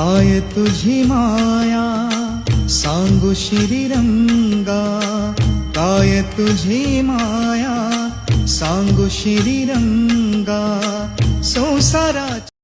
काय तुझी माया सांगू श्रीरंगा। काय तुझी माया सांगू श्रीरंगा। संसाराची